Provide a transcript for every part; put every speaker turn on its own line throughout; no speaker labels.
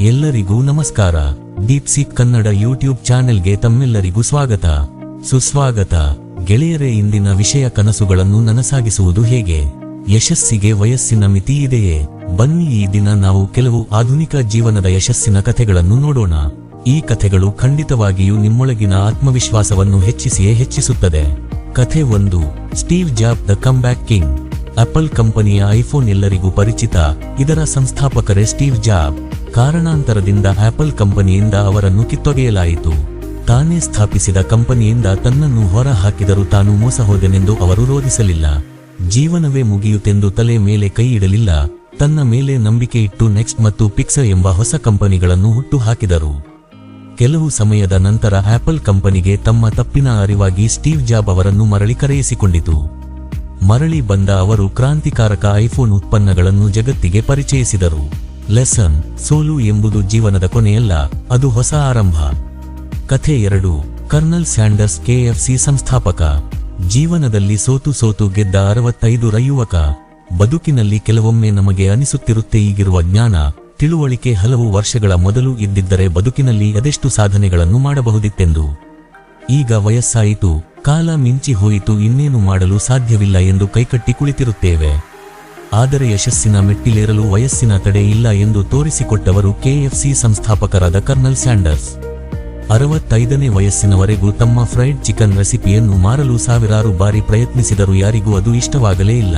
ಎಲ್ಲರಿಗೂ ನಮಸ್ಕಾರ. ದೀಪ್ಸಿಕ್ ಕನ್ನಡ ಯೂಟ್ಯೂಬ್ ಚಾನೆಲ್ಗೆ ತಮ್ಮೆಲ್ಲರಿಗೂ ಸ್ವಾಗತ. ಸುಸ್ವಾಗತ. ಗೆಳೆಯರೇ, ಇಂದಿನ ವಿಷಯ ಕನಸುಗಳನ್ನು ನನಸಾಗಿಸುವುದು ಹೇಗೆ? ಯಶಸ್ಸಿಗೆ ವಯಸ್ಸಿನ ಮಿತಿ ಇದೆಯೇ? ಬನ್ನಿ ಈ ದಿನ ನಾವು ಕೆಲವು ಆಧುನಿಕ ಜೀವನದ ಯಶಸ್ಸಿನ ಕಥೆಗಳನ್ನು ನೋಡೋಣ. ಈ ಕಥೆಗಳು ಖಂಡಿತವಾಗಿಯೂ ನಿಮ್ಮೊಳಗಿನ ಆತ್ಮವಿಶ್ವಾಸವನ್ನು ಹೆಚ್ಚಿಸಿಯೇ ಹೆಚ್ಚಿಸುತ್ತದೆ. ಕಥೆ ಒಂದು, Steve Job the comeback king. Apple ಕಂಪನಿಯ ಐಫೋನ್ ಎಲ್ಲರಿಗೂ ಪರಿಚಿತ. ಇದರ ಸಂಸ್ಥಾಪಕರೇ ಸ್ಟೀವ್ ಜಾಬ್. ಕಾರಣಾಂತರದಿಂದ ಆಪಲ್ ಕಂಪನಿಯಿಂದ ಅವರನ್ನು ಕಿತ್ತೊಗೆಯಲಾಯಿತು. ತಾನೇ ಸ್ಥಾಪಿಸಿದ ಕಂಪನಿಯಿಂದ ತನ್ನನ್ನು ಹೊರ ಹಾಕಿದರೂ ತಾನು ಮೋಸ ಹೋದೆನೆಂದು ಅವರು ರೋಧಿಸಲಿಲ್ಲ. ಜೀವನವೇ ಮುಗಿಯುತ್ತೆಂದು ತಲೆ ಮೇಲೆ ಕೈ ಇಡಲಿಲ್ಲ. ತನ್ನ ಮೇಲೆ ನಂಬಿಕೆ ಇಟ್ಟು ನೆಕ್ಸ್ಟ್ ಮತ್ತು ಪಿಕ್ಸರ್ ಎಂಬ ಹೊಸ ಕಂಪನಿಗಳನ್ನು ಹುಟ್ಟು ಹಾಕಿದರು ಕೆಲವು ಸಮಯದ ನಂತರ ಆಪಲ್ ಕಂಪನಿಗೆ ತಮ್ಮ ತಪ್ಪಿನ ಅರಿವಾಗಿ ಸ್ಟೀವ್ ಜಾಬ್ ಅವರನ್ನು ಮರಳಿ ಕರೆಯಿಸಿಕೊಂಡಿತು. ಮರಳಿ ಬಂದ ಅವರು ಕ್ರಾಂತಿಕಾರಕ ಐಫೋನ್ ಉತ್ಪನ್ನಗಳನ್ನು ಜಗತ್ತಿಗೆ ಪರಿಚಯಿಸಿದರು. ಲೆಸನ್, ಸೋಲು ಎಂಬುದು ಜೀವನದ ಕೊನೆಯಲ್ಲ, ಅದು ಹೊಸ ಆರಂಭ. ಕಥೆ ಎರಡು, ಕರ್ನಲ್ ಸ್ಯಾಂಡರ್ಸ್ ಕೆಎಫ್ಸಿ ಸಂಸ್ಥಾಪಕ. ಜೀವನದಲ್ಲಿ ಸೋತು ಸೋತು ಗೆದ್ದ ಅರವತ್ತೈದು ರ ಯುವಕ. ಬದುಕಿನಲ್ಲಿ ಕೆಲವೊಮ್ಮೆ ನಮಗೆ ಅನಿಸುತ್ತಿರುತ್ತೆ ಈಗಿರುವ ಜ್ಞಾನ, ತಿಳುವಳಿಕೆ ಹಲವು ವರ್ಷಗಳ ಮೊದಲು ಇದ್ದಿದ್ದರೆ ಬದುಕಿನಲ್ಲಿ ಅದೆಷ್ಟು ಸಾಧನೆಗಳನ್ನು ಮಾಡಬಹುದಿತ್ತೆಂದು. ಈಗ ವಯಸ್ಸಾಯಿತು, ಕಾಲ ಮಿಂಚಿ ಹೋಯಿತು, ಇನ್ನೇನು ಮಾಡಲು ಸಾಧ್ಯವಿಲ್ಲ ಎಂದು ಕೈಕಟ್ಟಿ ಕುಳಿತಿರುತ್ತೇವೆ. ಆದರೆ ಯಶಸ್ಸಿನ ಮೆಟ್ಟಿಲೇರಲು ವಯಸ್ಸಿನ ತಡೆ ಇಲ್ಲ ಎಂದು ತೋರಿಸಿಕೊಟ್ಟವರು ಕೆಎಫ್ಸಿ ಸಂಸ್ಥಾಪಕರಾದ ಕರ್ನಲ್ ಸ್ಯಾಂಡರ್ಸ್. ಅರವತ್ತೈದನೇ ವಯಸ್ಸಿನವರೆಗೂ ತಮ್ಮ ಫ್ರೈಡ್ ಚಿಕನ್ ರೆಸಿಪಿಯನ್ನು ಮಾರಲು ಸಾವಿರಾರು ಬಾರಿ ಪ್ರಯತ್ನಿಸಿದರೂ ಯಾರಿಗೂ ಅದು ಇಷ್ಟವಾಗಲೇ ಇಲ್ಲ.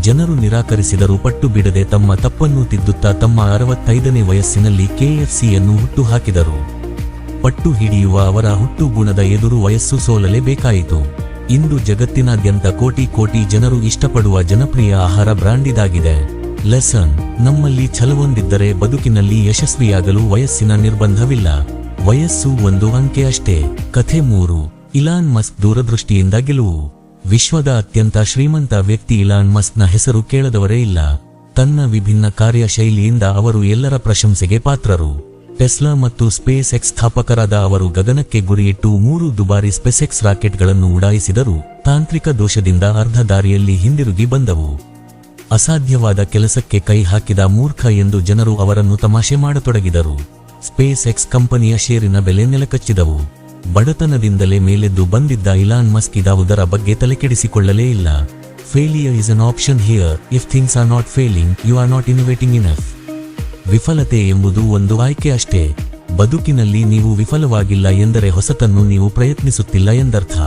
ಜನರು ನಿರಾಕರಿಸಿದರೂ ಪಟ್ಟು ಬಿಡದೆ ತಮ್ಮ ತಪ್ಪನ್ನು ತಿದ್ದುತ್ತಾ ತಮ್ಮ ಅರವತ್ತೈದನೇ ವಯಸ್ಸಿನಲ್ಲಿ ಕೆಎಫ್ಸಿಯನ್ನು ಹುಟ್ಟು ಹಾಕಿದರು ಪಟ್ಟು ಹಿಡಿಯುವ ಅವರ ಹುಟ್ಟು ಗುಣದ ಎದುರು ವಯಸ್ಸು ಸೋಲಲೇಬೇಕಾಯಿತು. ಇಂದು ಜಗತ್ತಿನಾದ್ಯಂತ ಕೋಟಿ ಕೋಟಿ ಜನರು ಇಷ್ಟಪಡುವ ಜನಪ್ರಿಯ ಆಹಾರ ಬ್ರಾಂಡ್ ಇದಾಗಿದೆ ಲೆಸನ್, ನಮ್ಮಲ್ಲಿ ಛಲವೊಂದಿದ್ದರೆ ಬದುಕಿನಲ್ಲಿ ಯಶಸ್ವಿಯಾಗಲು ವಯಸ್ಸಿನ ನಿರ್ಬಂಧವಿಲ್ಲ. ವಯಸ್ಸು ಒಂದು ಅಂಕೆ ಅಷ್ಟೇ. ಕಥೆ ಮೂರು, ಇಲಾನ್ ಮಸ್ಕ್ ದೂರದೃಷ್ಟಿಯಿಂದ ಗೆಲುವು. ವಿಶ್ವದ ಅತ್ಯಂತ ಶ್ರೀಮಂತ ವ್ಯಕ್ತಿ ಇಲಾನ್ ಮಸ್ಕ್ನ ಹೆಸರು ಕೇಳದವರೇ ಇಲ್ಲ. ತನ್ನ ವಿಭಿನ್ನ ಕಾರ್ಯಶೈಲಿಯಿಂದ ಅವರು ಎಲ್ಲರ ಪ್ರಶಂಸೆಗೆ ಪಾತ್ರರು. ಟೆಸ್ಲಾ ಮತ್ತು ಸ್ಪೇಸ್ ಎಕ್ಸ್ ಸ್ಥಾಪಕರಾದ ಅವರು ಗಗನಕ್ಕೆ ಗುರಿಯಿಟ್ಟು ಮೂರು ದುಬಾರಿ ಸ್ಪೇಸೆಕ್ಸ್ ರಾಕೆಟ್ಗಳನ್ನು ಉಡಾಯಿಸಿದರು. ತಾಂತ್ರಿಕ ದೋಷದಿಂದ ಅರ್ಧ ದಾರಿಯಲ್ಲಿ ಹಿಂದಿರುಗಿ ಬಂದವು. ಅಸಾಧ್ಯವಾದ ಕೆಲಸಕ್ಕೆ ಕೈ ಹಾಕಿದ ಮೂರ್ಖ ಎಂದು ಜನರು ಅವರನ್ನು ತಮಾಷೆ ಮಾಡತೊಡಗಿದರು. ಸ್ಪೇಸ್ ಎಕ್ಸ್ ಕಂಪನಿಯ ಷೇರಿನ ಬೆಲೆ ನೆಲಕಚ್ಚಿದವು. ಬಡತನದಿಂದಲೇ ಮೇಲೆದ್ದು ಬಂದಿದ್ದ ಇಲಾನ್ ಮಸ್ಕ್ ಇದಾವುದರ ಬಗ್ಗೆ ತಲೆಕೆಡಿಸಿಕೊಳ್ಳಲೇ ಇಲ್ಲ. Failure is an option here. If things are not failing, you are not innovating enough. ವಿಫಲತೆ ಎಂಬುದು ಒಂದು ಆಯ್ಕೆ ಅಷ್ಟೇ. ಬದುಕಿನಲ್ಲಿ ನೀವು ವಿಫಲವಾಗಿಲ್ಲ ಎಂದರೆ ಹೊಸತನ್ನು ನೀವು ಪ್ರಯತ್ನಿಸುತ್ತಿಲ್ಲ ಎಂದರ್ಥ.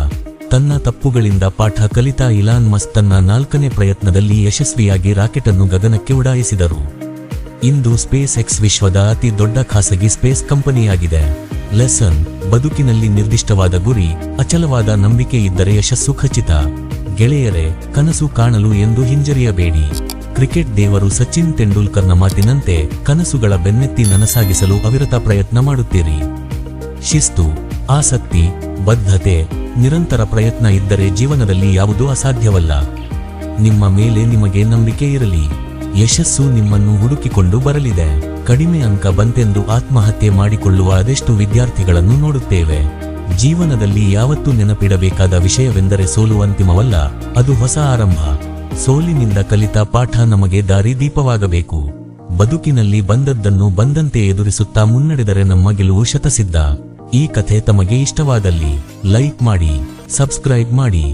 ತನ್ನ ತಪ್ಪುಗಳಿಂದ ಪಾಠ ಕಲಿತ ಇಲಾನ್ ಮಸ್ ತನ್ನ ನಾಲ್ಕನೇ ಪ್ರಯತ್ನದಲ್ಲಿ ಯಶಸ್ವಿಯಾಗಿ ರಾಕೆಟ್ ಅನ್ನು ಗಗನಕ್ಕೆ ಉಡಾಯಿಸಿದರು. ಇಂದು ಸ್ಪೇಸ್ ಎಕ್ಸ್ ವಿಶ್ವದ ಅತಿ ದೊಡ್ಡ ಖಾಸಗಿ ಸ್ಪೇಸ್ ಕಂಪನಿಯಾಗಿದೆ. ಲೆಸನ್, ಬದುಕಿನಲ್ಲಿ ನಿರ್ದಿಷ್ಟವಾದ ಗುರಿ, ಅಚಲವಾದ ನಂಬಿಕೆ ಇದ್ದರೆ ಯಶಸ್ಸು ಖಚಿತ. ಗೆಳೆಯರೇ, ಕನಸು ಕಾಣಲು ಎಂದು ಹಿಂಜರಿಯಬೇಡಿ. ಕ್ರಿಕೆಟ್ ದೇವರು ಸಚಿನ್ ತೆಂಡೂಲ್ಕರ್ನ ಮಾತಿನಂತೆ ಕನಸುಗಳ ಬೆನ್ನೆತ್ತಿ ನನಸಾಗಿಸಲು ಅವಿರತ ಪ್ರಯತ್ನ ಮಾಡುತ್ತೀರಿ. ಶಿಸ್ತು, ಆಸಕ್ತಿ, ಬದ್ಧತೆ, ನಿರಂತರ ಪ್ರಯತ್ನ ಇದ್ದರೆ ಜೀವನದಲ್ಲಿ ಯಾವುದೂ ಅಸಾಧ್ಯವಲ್ಲ. ನಿಮ್ಮ ಮೇಲೆ ನಿಮಗೆ ನಂಬಿಕೆ ಇರಲಿ. ಯಶಸ್ಸು ನಿಮ್ಮನ್ನು ಹುಡುಕಿಕೊಂಡು ಬರಲಿದೆ. ಕಡಿಮೆ ಅಂಕ ಬಂತೆಂದು ಆತ್ಮಹತ್ಯೆ ಮಾಡಿಕೊಳ್ಳುವ ಅದೆಷ್ಟು ವಿದ್ಯಾರ್ಥಿಗಳನ್ನು ನೋಡುತ್ತೇವೆ. ಜೀವನದಲ್ಲಿ ಯಾವತ್ತೂ ನೆನಪಿಡಬೇಕಾದ ವಿಷಯವೆಂದರೆ ಸೋಲು ಅಂತಿಮವಲ್ಲ, ಅದು ಹೊಸ ಆರಂಭ. ಸೋಲಿನಿಂದ ಕಲಿತ ಪಾಠ ನಮಗೆ ದಾರಿದೀಪವಾಗಬೇಕು ಬದುಕಿನಲ್ಲಿ ಬಂದದ್ದನ್ನು ಬಂದಂತೆ ಎದುರಿಸುತ್ತಾ ಮುನ್ನಡೆದರೆ ನಮ್ಮ ಗೆಲುವು ಶತಸಿದ್ಧ. ಈ ಕಥೆ ತಮಗೆ ಇಷ್ಟವಾದಲ್ಲಿ ಲೈಕ್ ಮಾಡಿ, ಸಬ್ಸ್ಕ್ರೈಬ್ ಮಾಡಿ.